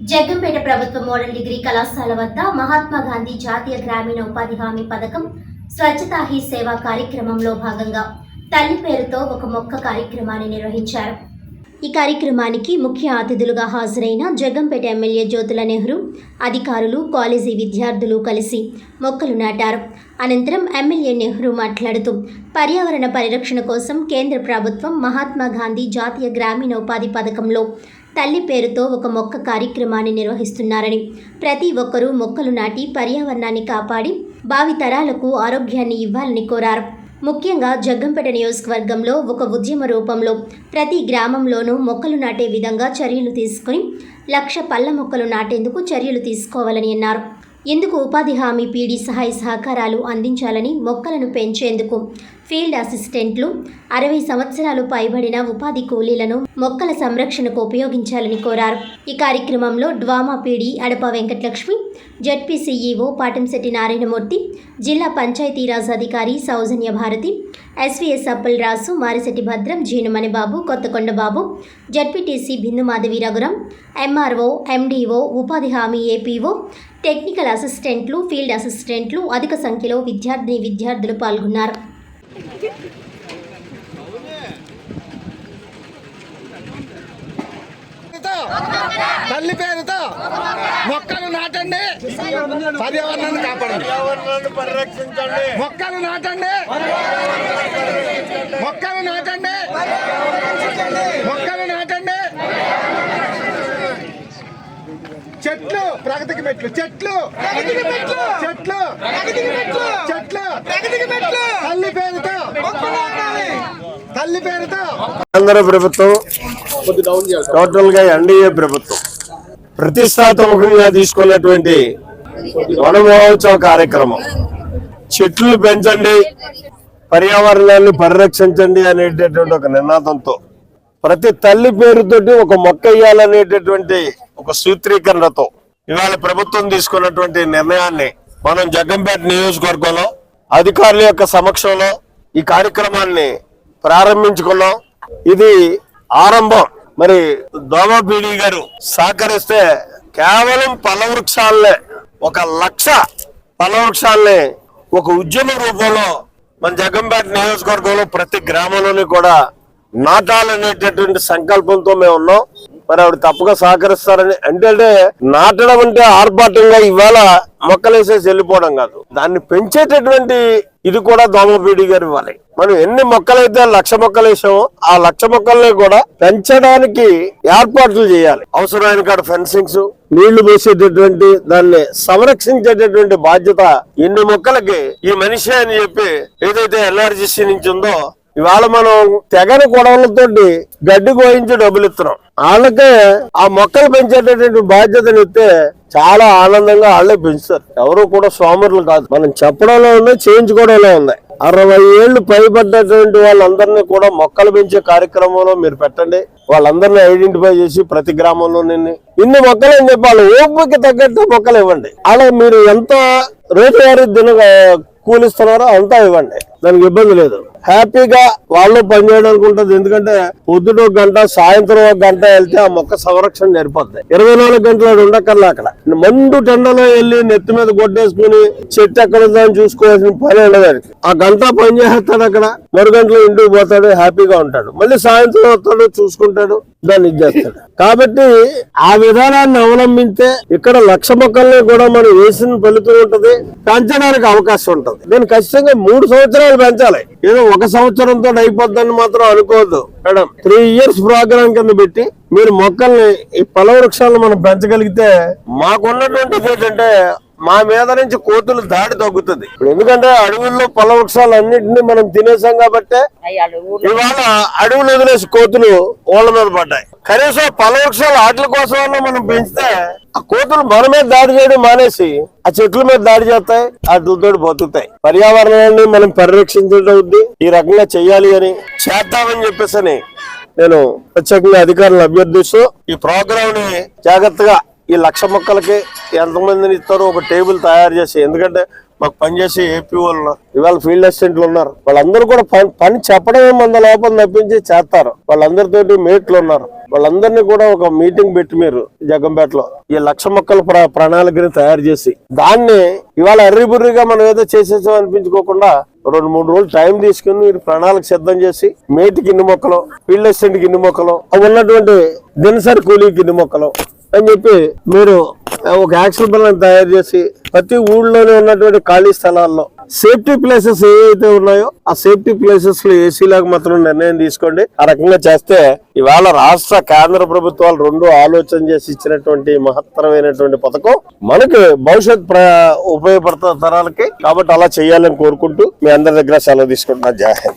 జగ్గంపేట ప్రభుత్వ model degree కళాశాల వద్ద మహాత్మా గాంధీ జాతీయ గ్రామీణ ఉపాధి హామీ పథకం స్వచ్ఛతా హీ సేవా కార్యక్రమంలో భాగంగా తల్లి పేరుతో ఒక మొక్క కార్యక్రమాన్ని నిర్వహించారు. ఈ కార్యక్రమానికి ముఖ్య అతిథులుగా హాజరైన జగ్గంపేట ఎమ్మెల్యే జ్యోతుల నెహ్రూ అధికారులు కాలేజీ విద్యార్థులు కలిసి మొక్కలు నాటారు. అనంతరం ఎమ్మెల్యే నెహ్రూ మాట్లాడుతూ పర్యావరణ పరిరక్షణ కోసం కేంద్ర ప్రభుత్వం మహాత్మా గాంధీ జాతీయ గ్రామీణ ఉపాధి పథకంలో తల్లి పేరుతో ఒక మొక్క కార్యక్రమాన్ని నిర్వహిస్తున్నారని. ప్రతి ఒక్కరూ మొక్కలు నాటి పర్యావరణాన్ని కాపాడి భావి తరాలకు ఆరోగ్యాన్ని ఇవ్వాలని కోరారు. ముఖ్యంగా జగ్గంపేట నియోజకవర్గంలో ఒక ఉద్యమ రూపంలో ప్రతి గ్రామంలోనూ మొక్కలు నాటే విధంగా చర్యలు తీసుకుని లక్ష పళ్ళ మొక్కలు నాటేందుకు చర్యలు తీసుకోవాలని అన్నారు. ఇందుకు ఉపాధి హామీ పీడీ సహాయ సహకారాలు అందించాలని మొక్కలను పెంచేందుకు ఫీల్డ్ అసిస్టెంట్లు అరవై సంవత్సరాలు పైబడిన ఉపాధి కూలీలను మొక్కల సంరక్షణకు ఉపయోగించాలని కోరారు. ఈ కార్యక్రమంలో DWAMA PD Adapa Venkatalakshmi ZP CEO Patamshetti Narayanamurthy జిల్లా పంచాయతీరాజ్ అధికారి సౌజన్య Bharati SVS Appal Rasu Marisetti Bhadram Jeenumani Babu Kothakonda Babu ZPTC Bindu Madhavi Raghuram MRO MDO ఉపాధి హామీ ఏపీఓ టెక్నికల్ అసిస్టెంట్లు ఫీల్డ్ అసిస్టెంట్లు అధిక సంఖ్యలో విద్యార్థిని విద్యార్థులు పాల్గొన్నారు. తల్లి పేరుతో మొక్కలు నాటండి. పర్యావరణాన్ని కాపాడండి. పర్యావరణాన్ని పరిరక్షించండి. మొక్కలు నాటండి. మొక్కలు నాటండి. మొక్కలు నాటండి చెట్లు ప్రగతికి మెట్లు చెట్లు. చెట్లు. చెట్లు. తల్లి పేరుతో. తల్లి పేరుతో. కేంద్ర ప్రభుత్వం టోటల్గా ఎన్డీఏ ప్రభుత్వం ప్రతిష్టాత్మకంగా తీసుకున్నటువంటి వన మహోత్సవ కార్యక్రమం. చెట్లు పెంచండి పర్యావరణాన్ని పరిరక్షించండి అనేటటువంటి ఒక నినాదంతో ప్రతి తల్లి పేరుతోటి ఒక మొక్క వేయాలనేటటువంటి ఒక సూత్రీకరణతో ఇవాళ ప్రభుత్వం తీసుకున్నటువంటి నిర్ణయాన్ని మనం జగ్గంపేట నియోజకవర్గంలో అధికారుల యొక్క సమక్షంలో ఈ కార్యక్రమాన్ని ప్రారంభించుకున్నాం. ఇది ఆరంభం. మరి దోమపీడి గారు సహకరిస్తే కేవలం పల వృక్షాలనే ఒక లక్ష పల వృక్షాలని ఒక ఉద్యమ రూపంలో మన జగ్గంపేట నియోజకవర్గంలో ప్రతి గ్రామంలోని కూడా నాటాలనేటటువంటి సంకల్పంతో మేము ఉన్నాం. మరి ఆవిడ తప్పగా సహకరిస్తారని అంటే నాటడం అంటే ఆర్భాటంగా ఇవాళ మొక్కలేసేసి వెళ్ళిపోవడం కాదు. దాన్ని పెంచేటటువంటి ఇది కూడా దోమపీడి గారు ఇవ్వాలి. మనం ఎన్ని మొక్కలైతే లక్ష మొక్కలు వేసామో ఆ లక్ష మొక్కల్ని కూడా పెంచడానికి ఏర్పాట్లు చేయాలి. అవసరమైన కాడ ఫెన్సింగ్స్ నీళ్ళు పోసేటటువంటి దాన్ని సంరక్షించేటటువంటి బాధ్యత ఎన్ని మొక్కలకి ఈ మనిషి అని చెప్పి ఏదైతే ఎల్ఆర్జిసి నుంచి ఉందో ఇవాళ మనం తెగని గొడవలతోటి గడ్డి కోయించి డబ్బులు ఇస్తున్నాం. వాళ్ళకే ఆ మొక్కలు పెంచేటటువంటి బాధ్యతను ఇస్తే చాలా ఆనందంగా వాళ్ళే పెంచుతారు. ఎవరు కూడా స్వామర్లు కాదు. మనం చెప్పడంలో ఉంది చేయించుకోవడంలో ఉంది అరవై ఏళ్ళు పైబడ్డటువంటి వాళ్ళందరినీ కూడా మొక్కలు పెంచే కార్యక్రమంలో మీరు పెట్టండి. వాళ్ళందరినీ ఐడెంటిఫై చేసి ప్రతి గ్రామంలో నిన్ను ఇన్ని మొక్కలు అని చెప్పాలి ఓపిక తగ్గట్టు మొక్కలు ఇవ్వండి. అలా మీరు ఎంత రోజువారీ దిన కూలిస్తున్నారో అంతా ఇవ్వండి. దానికి ఇబ్బంది లేదు. హ్యాపీగా వాళ్ళు పనిచేయడానికి ఉంటుంది ఎందుకంటే పొద్దుట ఒక గంట సాయంత్రం ఒక గంట వెళ్తే ఆ మొక్క సంరక్షణ నేర్పొద్ది. ఇరవై నాలుగు గంటలు ఆడు ఉండక్కర్లే అక్కడ. మండు టెండలో వెళ్ళి నెత్తి మీద కొట్టేసుకుని చెట్టు ఎక్కడ ఉందని చూసుకోవాల్సిన పని ఉండదు ఆ గంట పని చేస్తాడు అక్కడ. మరు గంటలో ఇంటికి పోతాడు హ్యాపీగా ఉంటాడు. మళ్ళీ సాయంత్రం వస్తాడు చూసుకుంటాడు దాన్ని ఇచ్చేస్తాడు కాబట్టి ఆ విధానాన్ని అవలంబించే ఇక్కడ లక్ష మొక్కల్ని కూడా మనం వేసిన ఫలితం ఉంటది. పెంచడానికి అవకాశం ఉంటది. నేను ఖచ్చితంగా మూడు సంవత్సరాలు పెంచాలి. ఏదో ఒక సంవత్సరంతో అయిపోద్దని మాత్రం అనుకోవద్దు. మేడం. త్రీ ఇయర్స్ ప్రోగ్రామ్ కింద పెట్టి మీరు మొక్కల్ని ఈ పల వృక్షాలను మనం పెంచగలిగితే మాకున్నటువంటి ఏంటంటే మా మీద నుంచి కోతులు దాడి తగ్గుతుంది. ఇప్పుడు ఎందుకంటే అడవుల్లో పల వృక్షాలు అన్నింటినీ మనం తినేసాం కాబట్టి ఇవాళ అడవులు వదిలేసి కోతులు ఓళ్ళ మీద పడ్డాయి. కనీసం పల వృక్షాలు ఆటల కోసమన్నా మనం పెంచితే ఆ కోతులు మన మీద దాడి చేయడం మానేసి ఆ చెట్ల మీద దాడి చేస్తాయి వాటితో బతుకుతాయి. పర్యావరణాన్ని మనం పరిరక్షించడం ఈ రకంగా చెయ్యాలి అని చేద్దామని చెప్పేసి అని నేను ప్రత్యేకంగా అధికారులను అభ్యర్థిస్తూ ఈ ప్రోగ్రామ్ని జాగ్రత్తగా ఈ లక్ష మొక్కలకి ఎంతమందిని ఇస్తారో ఒక టేబుల్ తయారు చేసి ఎందుకంటే మాకు పనిచేసే ఏపీ వాళ్ళు ఇవాళ ఫీల్డ్ అసిస్టెంట్లు ఉన్నారు. వాళ్ళందరూ కూడా పని పని చెప్పడమే మన లోపల తప్పించి చేస్తారు. వాళ్ళందరితోటి మేట్లు ఉన్నారు. వాళ్ళందరినీ కూడా ఒక మీటింగ్ పెట్టి మీరు జగంపేటలో ఈ లక్ష మొక్కల ప్ర- ప్రణాళికని తయారు చేసి దాన్ని ఇవాళ అర్రిబుర్రిగా మనం ఏదో చేసేసాం అనిపించుకోకుండా రెండు మూడు రోజులు టైం తీసుకుని మీరు ప్రణాళిక సిద్ధం చేసి మేటికి ఇన్ని మొక్కలు ఫీల్డ్ అసిస్టెంట్కి ఇన్ని మొక్కలు అవి ఉన్నటువంటి దినసరి కూలీకి ఇన్ని మొక్కలు అని చెప్పి మీరు ఒక యాక్షన్ ప్లాన్ తయారు చేసి ప్రతి ఊళ్ళోనే ఉన్నటువంటి ఖాళీ స్థలాల్లో సేఫ్టీ ప్లేసెస్ ఏవైతే ఉన్నాయో ఆ సేఫ్టీ ప్లేసెస్లో ఏసీ లాగా మాత్రం నిర్ణయం తీసుకోండి. ఆ రకంగా చేస్తే ఇవాళ రాష్ట్ర కేంద్ర ప్రభుత్వాలు రెండు ఆలోచన చేసి ఇచ్చినటువంటి మహత్తరమైనటువంటి పథకం మనకి భవిష్యత్ ప్ర- ఉపయోగపడుతున్న తరాలకి కాబట్టి అలా చేయాలని కోరుకుంటూ మీ అందరి దగ్గర సెలవు తీసుకుంటున్నా జాహెన్